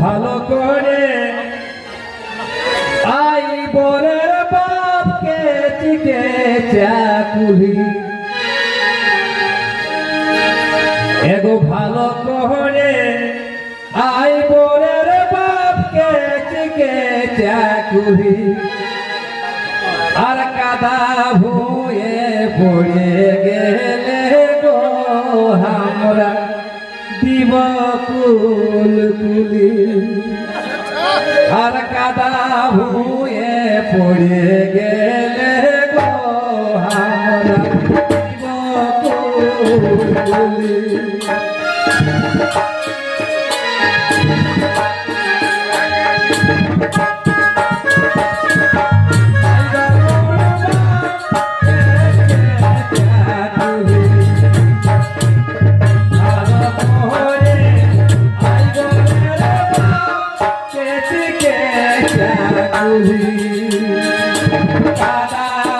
ভালো করে আই বরের বাপকে চিকে চাকুলি এগো ভালো করে আই বরের বাপকে চিকে চাকুলি আর কাদা ভুয়ে পড়ে গেলে গো আমরা দিব কুল আর কাদা ভুয়ে পড়ে গেলে।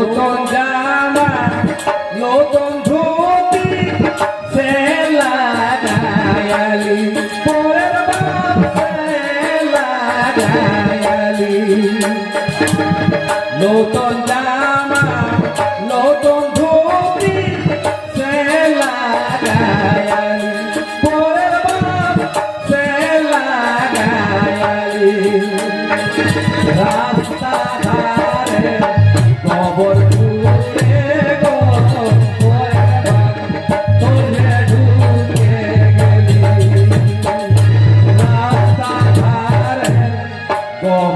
নতুন জামা, নতুন ধুতি, সে লাগায়ালি, পরের সে লাগায়ালি। নতুন জামা, নতুন ধুতি, সে লাগায়ালি, পরের সে লাগায়ালি। রাস্তা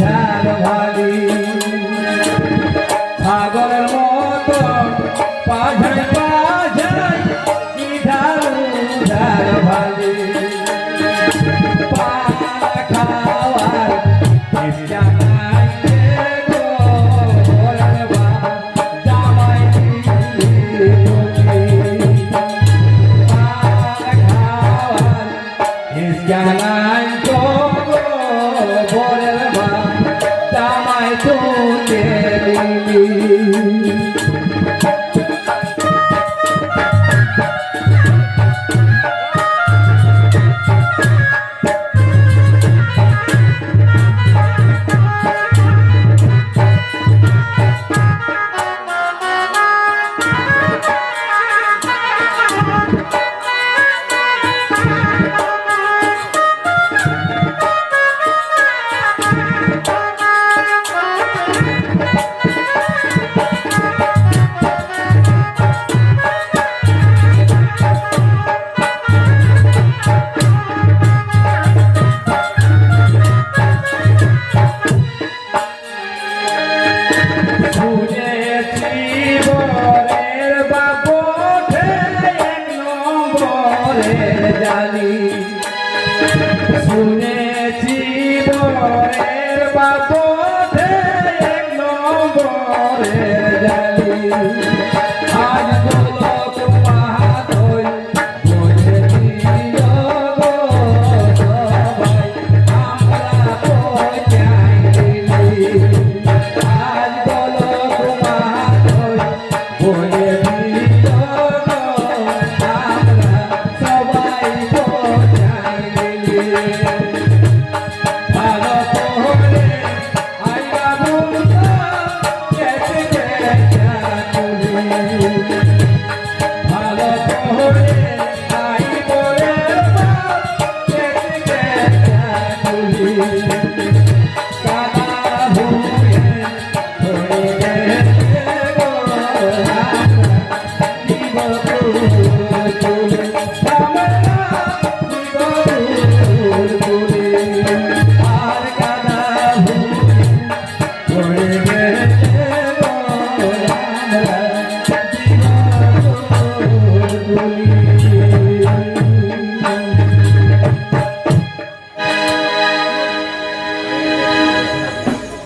Yeah, yeah, yeah. বরের বাপে